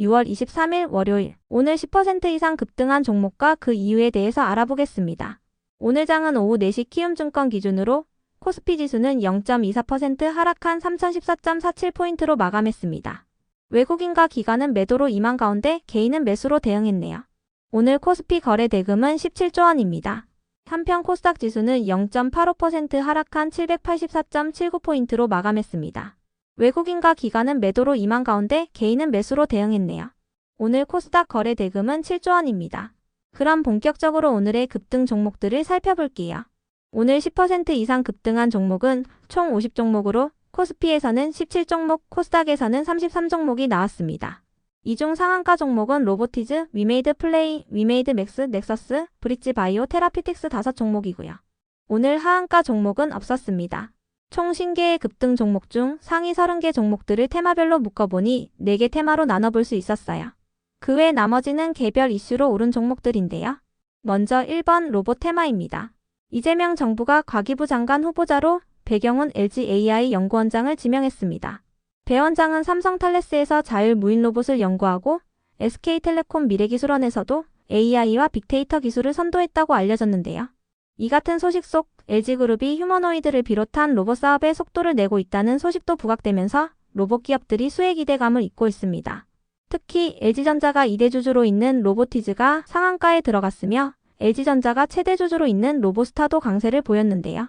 6월 23일 월요일 오늘 10% 이상 급등한 종목과 그 이유에 대해서 알아보겠습니다. 오늘 장은 오후 4시 키움증권 기준으로 코스피 지수는 0.24% 하락한 3014.47포인트로 마감했습니다. 외국인과 기관은 매도로 임한 가운데 개인은 매수로 대응했네요. 오늘 코스피 거래 대금은 17조 원입니다. 한편 코스닥 지수는 0.85% 하락한 784.79포인트로 마감했습니다. 외국인과 기관은 매도로 임한 가운데 개인은 매수로 대응했네요. 오늘 코스닥 거래 대금은 7조 원입니다. 그럼 본격적으로 오늘의 급등 종목들을 살펴볼게요. 오늘 10% 이상 급등한 종목은 총 50종목으로 코스피에서는 17종목, 코스닥에서는 33종목이 나왔습니다. 이중 상한가 종목은 로보티즈, 위메이드 플레이, 위메이드 맥스, 넥서스, 브릿지 바이오, 테라피틱스 5종목이고요. 오늘 하한가 종목은 없었습니다. 총 신개의 급등 종목 중 상위 30개 종목들을 테마별로 묶어보니 4개 테마로 나눠볼 수 있었어요. 그 외 나머지는 개별 이슈로 오른 종목들인데요. 먼저 1번 로봇 테마입니다. 이재명 정부가 과기부 장관 후보자로 배경훈 LG AI 연구원장을 지명했습니다. 배 원장은 삼성 탈레스에서 자율 무인 로봇을 연구하고 SK텔레콤 미래기술원에서도 AI와 빅데이터 기술을 선도했다고 알려졌는데요. 이 같은 소식 속 LG그룹이 휴머노이드를 비롯한 로봇 사업에 속도를 내고 있다는 소식도 부각되면서 로봇 기업들이 수혜 기대감을 잊고 있습니다. 특히 LG전자가 2대 주주로 있는 로보티즈가 상한가에 들어갔으며 LG전자가 최대 주주로 있는 로보스타도 강세를 보였는데요.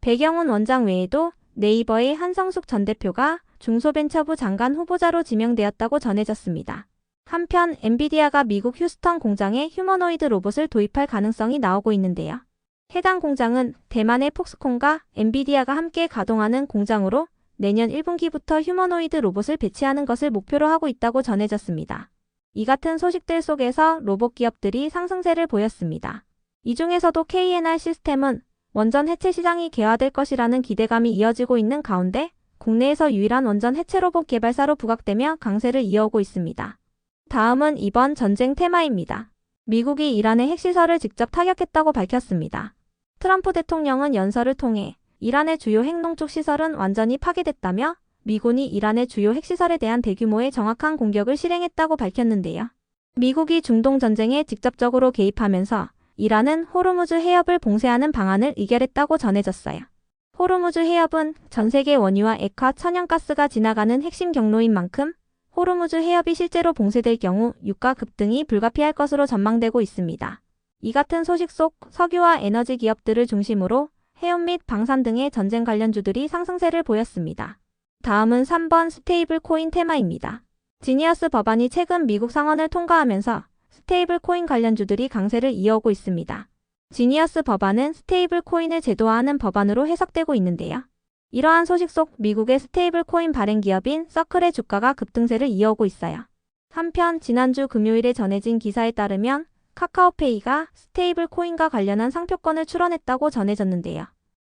배경훈 원장 외에도 네이버의 한성숙 전 대표가 중소벤처부 장관 후보자로 지명되었다고 전해졌습니다. 한편 엔비디아가 미국 휴스턴 공장에 휴머노이드 로봇을 도입할 가능성이 나오고 있는데요. 해당 공장은 대만의 폭스콘과 엔비디아가 함께 가동하는 공장으로 내년 1분기부터 휴머노이드 로봇을 배치하는 것을 목표로 하고 있다고 전해졌습니다. 이 같은 소식들 속에서 로봇 기업들이 상승세를 보였습니다. 이 중에서도 KNR 시스템은 원전 해체 시장이 개화될 것이라는 기대감이 이어지고 있는 가운데 국내에서 유일한 원전 해체 로봇 개발사로 부각되며 강세를 이어오고 있습니다. 다음은 이번 전쟁 테마입니다. 미국이 이란의 핵시설을 직접 타격했다고 밝혔습니다. 트럼프 대통령은 연설을 통해 이란의 주요 핵 농축 시설은 완전히 파괴됐다며 미군이 이란의 주요 핵시설에 대한 대규모의 정확한 공격을 실행했다고 밝혔는데요. 미국이 중동 전쟁에 직접적으로 개입하면서 이란은 호르무즈 해협을 봉쇄하는 방안을 의결했다고 전해졌어요. 호르무즈 해협은 전 세계 원유와 액화 천연가스가 지나가는 핵심 경로인 만큼 호르무즈 해협이 실제로 봉쇄될 경우 유가 급등이 불가피할 것으로 전망되고 있습니다. 이 같은 소식 속 석유와 에너지 기업들을 중심으로 해운 및 방산 등의 전쟁 관련주들이 상승세를 보였습니다. 다음은 3번 스테이블 코인 테마입니다. 지니어스 법안이 최근 미국 상원을 통과하면서 스테이블 코인 관련주들이 강세를 이어오고 있습니다. 지니어스 법안은 스테이블 코인을 제도화하는 법안으로 해석되고 있는데요. 이러한 소식 속 미국의 스테이블 코인 발행 기업인 서클의 주가가 급등세를 이어오고 있어요. 한편 지난주 금요일에 전해진 기사에 따르면 카카오페이가 스테이블 코인과 관련한 상표권을 출원했다고 전해졌는데요.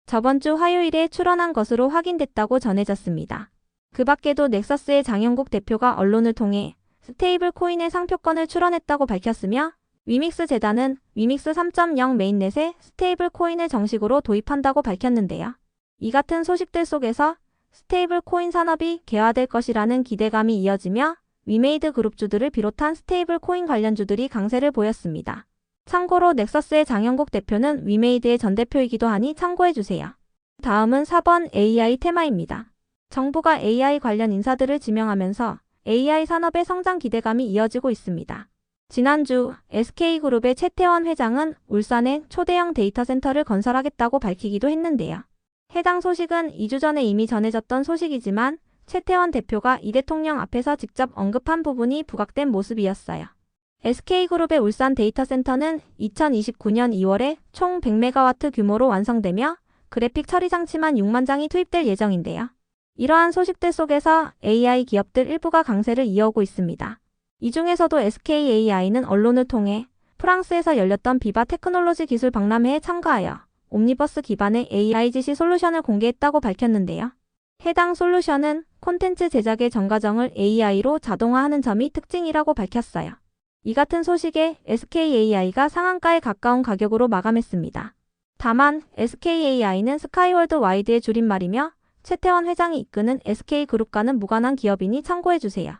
저번 주 화요일에 출원한 것으로 확인됐다고 전해졌습니다. 그 밖에도 넥서스의 장영국 대표가 언론을 통해 스테이블 코인의 상표권을 출원했다고 밝혔으며 위믹스 재단은 위믹스 3.0 메인넷에 스테이블 코인을 정식으로 도입한다고 밝혔는데요. 이 같은 소식들 속에서 스테이블 코인 산업이 개화될 것이라는 기대감이 이어지며 위메이드 그룹주들을 비롯한 스테이블 코인 관련주들이 강세를 보였습니다. 참고로 넥서스의 장영국 대표는 위메이드의 전 대표이기도 하니 참고해주세요. 다음은 4번 AI 테마입니다. 정부가 AI 관련 인사들을 지명하면서 AI 산업의 성장 기대감이 이어지고 있습니다. 지난주 SK그룹의 최태원 회장은 울산에 초대형 데이터 센터를 건설하겠다고 밝히기도 했는데요. 해당 소식은 2주 전에 이미 전해졌던 소식이지만 최태원 대표가 이 대통령 앞에서 직접 언급한 부분이 부각된 모습이었어요. SK그룹의 울산 데이터 센터는 2029년 2월에 총 100메가와트 규모로 완성되며 그래픽 처리 장치만 6만 장이 투입될 예정인데요. 이러한 소식들 속에서 AI 기업들 일부가 강세를 이어오고 있습니다. 이 중에서도 SKAI는 언론을 통해 프랑스에서 열렸던 비바 테크놀로지 기술 박람회에 참가하여 옴니버스 기반의 AI 지시 솔루션을 공개했다고 밝혔는데요. 해당 솔루션은 콘텐츠 제작의 전 과정을 AI로 자동화하는 점이 특징이라고 밝혔어요. 이 같은 소식에 SKAI가 상한가에 가까운 가격으로 마감했습니다. 다만 SKAI는 스카이월드 와이드의 줄임말이며 최태원 회장이 이끄는 SK그룹과는 무관한 기업이니 참고해주세요.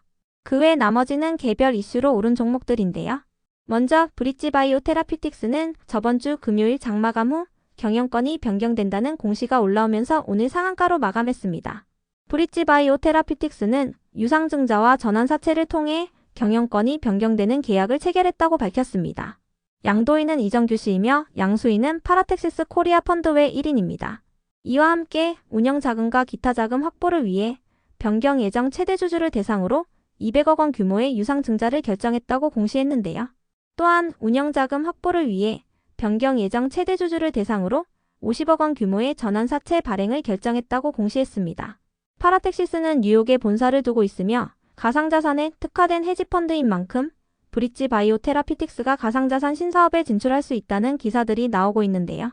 그 외 나머지는 개별 이슈로 오른 종목들인데요. 먼저 브릿지 바이오 테라피틱스는 저번 주 금요일 장마감 후 경영권이 변경된다는 공시가 올라오면서 오늘 상한가로 마감했습니다. 브릿지 바이오 테라피틱스는 유상증자와 전환사채를 통해 경영권이 변경되는 계약을 체결했다고 밝혔습니다. 양도인은 이정규 씨이며 양수인은 파라텍시스 코리아 펀드외 1인입니다. 이와 함께 운영자금과 기타 자금 확보를 위해 변경 예정 최대 주주를 대상으로 200억 원 규모의 유상증자를 결정했다고 공시했는데요. 또한 운영자금 확보를 위해 변경 예정 최대 주주를 대상으로 50억 원 규모의 전환사채 발행을 결정했다고 공시했습니다. 파라텍시스는 뉴욕에 본사를 두고 있으며 가상자산에 특화된 헤지펀드인 만큼 브릿지 바이오 테라피틱스가 가상자산 신사업에 진출할 수 있다는 기사들이 나오고 있는데요.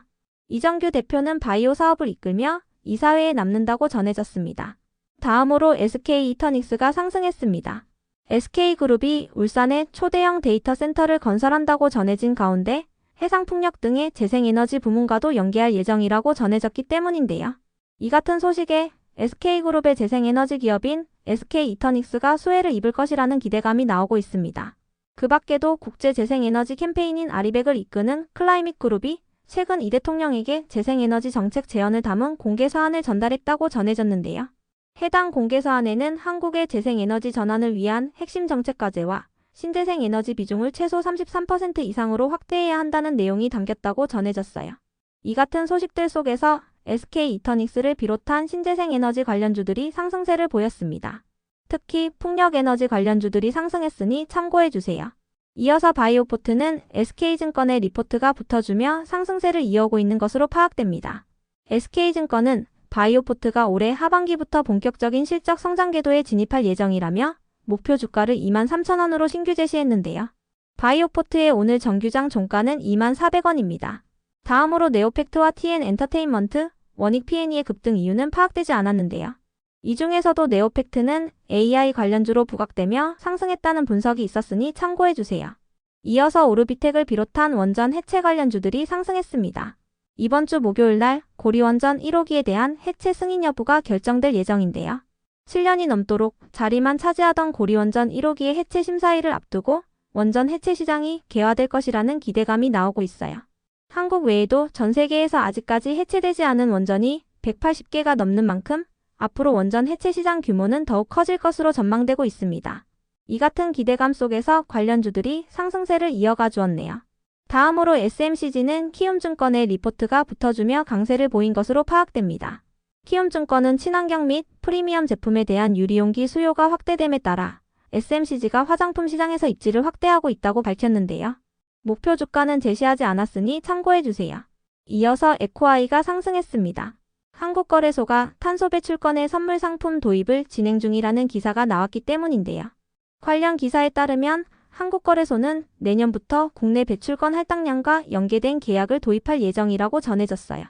이정규 대표는 바이오 사업을 이끌며 이사회에 남는다고 전해졌습니다. 다음으로 SK 이터닉스가 상승했습니다. SK그룹이 울산에 초대형 데이터 센터를 건설한다고 전해진 가운데 해상풍력 등의 재생에너지 부문과도 연계할 예정이라고 전해졌기 때문인데요. 이 같은 소식에 SK그룹의 재생에너지 기업인 SK 이터닉스가 수혜를 입을 것이라는 기대감이 나오고 있습니다. 그 밖에도 국제 재생에너지 캠페인인 아리백을 이끄는 클라이밋 그룹이 최근 이 대통령에게 재생에너지 정책 제언을 담은 공개 서한을 전달했다고 전해졌는데요. 해당 공개 서한에는 한국의 재생에너지 전환을 위한 핵심 정책 과제와 신재생 에너지 비중을 최소 33% 이상으로 확대해야 한다는 내용이 담겼다고 전해졌어요. 이 같은 소식들 속에서 SK 이터닉스를 비롯한 신재생 에너지 관련주들이 상승세를 보였습니다. 특히 풍력 에너지 관련주들이 상승했으니 참고해 주세요. 이어서 바이오포트는 SK증권의 리포트가 붙어주며 상승세를 이어오고 있는 것으로 파악됩니다. SK증권은 바이오포트가 올해 하반기부터 본격적인 실적 성장 궤도에 진입할 예정이라며 목표 주가를 2만 3천원으로 신규 제시했는데요. 바이오포트의 오늘 정규장 종가는 2만 400원입니다. 다음으로 네오팩트와 TN 엔터테인먼트, 원익 P&E의 급등 이유는 파악되지 않았는데요. 이 중에서도 네오팩트는 AI 관련주로 부각되며 상승했다는 분석이 있었으니 참고해주세요. 이어서 오르비텍을 비롯한 원전 해체 관련주들이 상승했습니다. 이번 주 목요일 날 고리원전 1호기에 대한 해체 승인 여부가 결정될 예정인데요. 7년이 넘도록 자리만 차지하던 고리원전 1호기의 해체 심사일을 앞두고 원전 해체 시장이 개화될 것이라는 기대감이 나오고 있어요. 한국 외에도 전 세계에서 아직까지 해체되지 않은 원전이 180개가 넘는 만큼 앞으로 원전 해체 시장 규모는 더욱 커질 것으로 전망되고 있습니다. 이 같은 기대감 속에서 관련주들이 상승세를 이어가 주었네요. 다음으로 SMCG는 키움증권의 리포트가 붙어주며 강세를 보인 것으로 파악됩니다. 키움증권은 친환경 및 프리미엄 제품에 대한 유리용기 수요가 확대됨에 따라 SMCG가 화장품 시장에서 입지를 확대하고 있다고 밝혔는데요. 목표 주가는 제시하지 않았으니 참고해주세요. 이어서 에코아이가 상승했습니다. 한국거래소가 탄소 배출권의 선물 상품 도입을 진행 중이라는 기사가 나왔기 때문인데요. 관련 기사에 따르면 한국거래소는 내년부터 국내 배출권 할당량과 연계된 계약을 도입할 예정이라고 전해졌어요.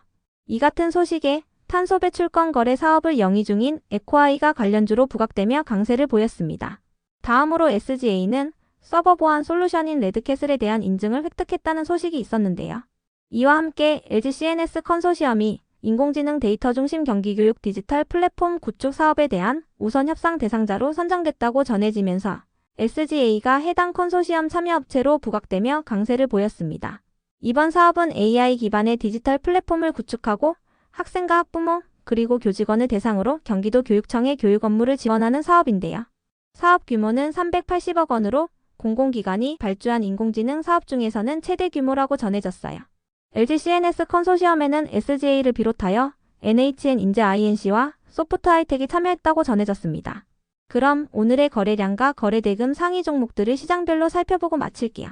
이 같은 소식에 탄소 배출권 거래 사업을 영위 중인 에코아이가 관련주로 부각되며 강세를 보였습니다. 다음으로 SGA는 서버 보안 솔루션인 레드캐슬에 대한 인증을 획득했다는 소식이 있었는데요. 이와 함께 LG CNS 컨소시엄이 인공지능 데이터 중심 경기 교육 디지털 플랫폼 구축 사업에 대한 우선 협상 대상자로 선정됐다고 전해지면서 SGA가 해당 컨소시엄 참여 업체로 부각되며 강세를 보였습니다. 이번 사업은 AI 기반의 디지털 플랫폼을 구축하고 학생과 학부모 그리고 교직원을 대상으로 경기도 교육청의 교육 업무를 지원하는 사업인데요. 사업 규모는 380억 원으로 공공기관이 발주한 인공지능 사업 중에서는 최대 규모라고 전해졌어요. LG CNS 컨소시엄에는 SGA를 비롯하여 NHN 인제 INC와 소프트 하이텍이 참여했다고 전해졌습니다. 그럼 오늘의 거래량과 거래대금 상위 종목들을 시장별로 살펴보고 마칠게요.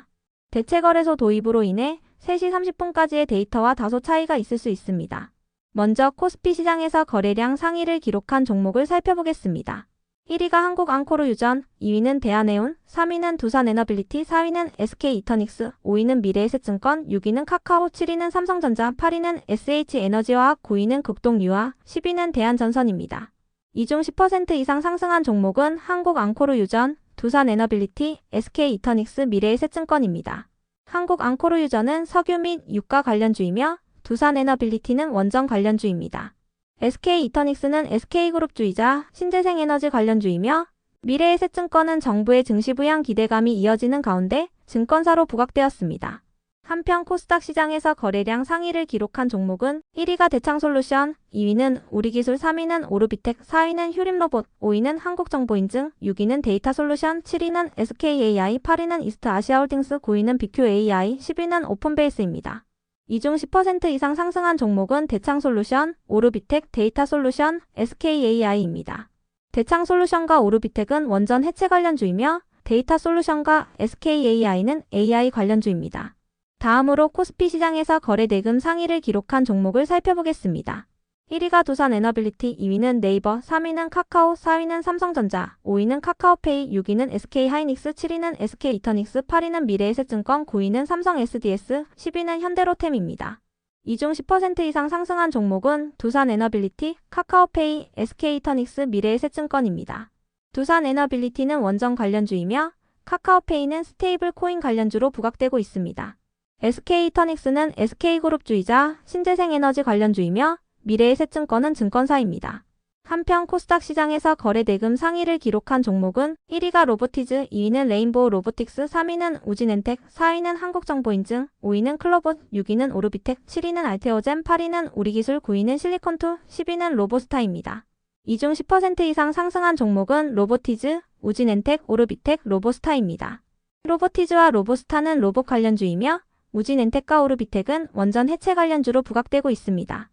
대체거래소 도입으로 인해 3시 30분까지의 데이터와 다소 차이가 있을 수 있습니다. 먼저 코스피 시장에서 거래량 상위를 기록한 종목을 살펴보겠습니다. 1위가 한국 앙코르 유전, 2위는 대한해운, 3위는 두산 에너빌리티, 4위는 SK이터닉스, 5위는 미래에셋증권, 6위는 카카오, 7위는 삼성전자, 8위는 SH에너지화학, 9위는 극동유화, 10위는 대한전선입니다. 이 중 10% 이상 상승한 종목은 한국 앙코르 유전, 두산 에너빌리티, SK이터닉스, 미래에셋증권입니다. 한국 앙코르 유전은 석유 및 유가 관련주이며 두산 에너빌리티는 원전 관련주입니다. SK 이터닉스는 SK그룹주이자 신재생에너지 관련주이며 미래에셋증권은 정부의 증시 부양 기대감이 이어지는 가운데 증권사로 부각되었습니다. 한편 코스닥 시장에서 거래량 상위를 기록한 종목은 1위가 대창솔루션, 2위는 우리기술, 3위는 오르비텍, 4위는 휴림로봇, 5위는 한국정보인증, 6위는 데이터솔루션, 7위는 SKAI, 8위는 이스트아시아홀딩스, 9위는 BQAI, 10위는 오픈베이스입니다. 이 중 10% 이상 상승한 종목은 대창솔루션, 오르비텍, 데이터솔루션, SKAI입니다. 대창솔루션과 오르비텍은 원전 해체 관련주이며 데이터솔루션과 SKAI는 AI 관련주입니다. 다음으로 코스피 시장에서 거래 대금 상위를 기록한 종목을 살펴보겠습니다. 1위가 두산 에너빌리티, 2위는 네이버, 3위는 카카오, 4위는 삼성전자, 5위는 카카오페이, 6위는 SK하이닉스, 7위는 SK이터닉스, 8위는 미래에셋증권, 9위는 삼성 SDS, 10위는 현대로템입니다. 이 중 10% 이상 상승한 종목은 두산 에너빌리티, 카카오페이, SK이터닉스, 미래에셋증권입니다. 두산 에너빌리티는 원전 관련주이며 카카오페이는 스테이블 코인 관련주로 부각되고 있습니다. SK이터닉스는 SK그룹주이자 신재생에너지 관련주이며 미래에셋증권은 증권사입니다. 한편 코스닥 시장에서 거래 대금 상위를 기록한 종목은 1위가 로보티즈, 2위는 레인보우 로보틱스, 3위는 우진엔텍, 4위는 한국정보인증, 5위는 클로봇, 6위는 오르비텍, 7위는 알테오젠, 8위는 우리기술, 9위는 실리콘투, 10위는 로보스타입니다. 이 중 10% 이상 상승한 종목은 로보티즈, 우진엔텍, 오르비텍, 로보스타입니다. 로보티즈와 로보스타는 로봇 관련주이며 우진엔텍과 오르비텍은 원전 해체 관련주로 부각되고 있습니다.